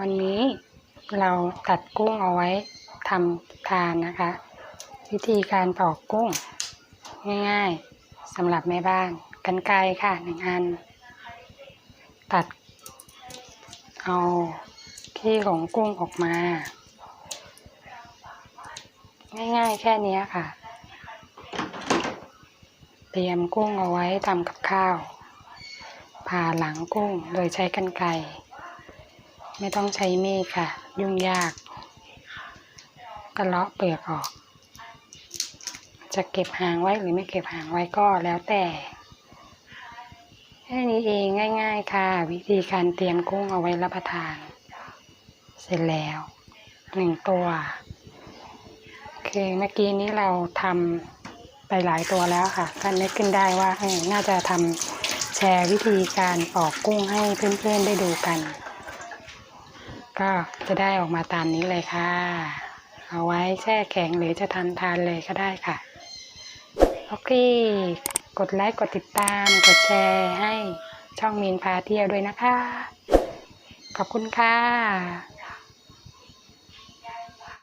วันนี้เราตัดกุ้งเอาไว้ทำทานนะคะ วิธีการปอกกุ้ง ง่ายๆสำหรับแม่บ้านกันไกรค่ะหนึ่งอัน ตัด เอาขี้ของกุ้งออกมา ง่ายๆแค่นี้ค่ะ เตรียมกุ้งเอาไว้ทำกับข้าวผ่าหลังกุ้งโดยใช้กรรไกร ไม่ต้องใช้มีดค่ะ ยุ่งยากก็เลาะเปลือกออก จะเก็บหางไว้หรือไม่เก็บหางไว้ก็แล้วแต่แค่นี้เองง่าย ๆ ค่ะ วิธีการเตรียมกุ้งเอาไว้รับประทาน เสร็จแล้วหนึ่งตัวโอเคเมื่อกี้นี้เราทำไปหลายตัวแล้วค่ะก็นึกขึ้นได้ว่าน่าจะทำแชร์วิธีการปอกกุ้งให้เพื่อนๆได้ดูกัน ก็จะได้ออกมาตามนี้เลยค่ะ เอาไว้แช่แข็งหรือจะทานทานเลยก็ได้ค่ะ โอเค กดไลค์ กดติดตาม กดแชร์ให้ช่องมีนพาเที่ยวด้วยนะคะ ขอบคุณค่ะ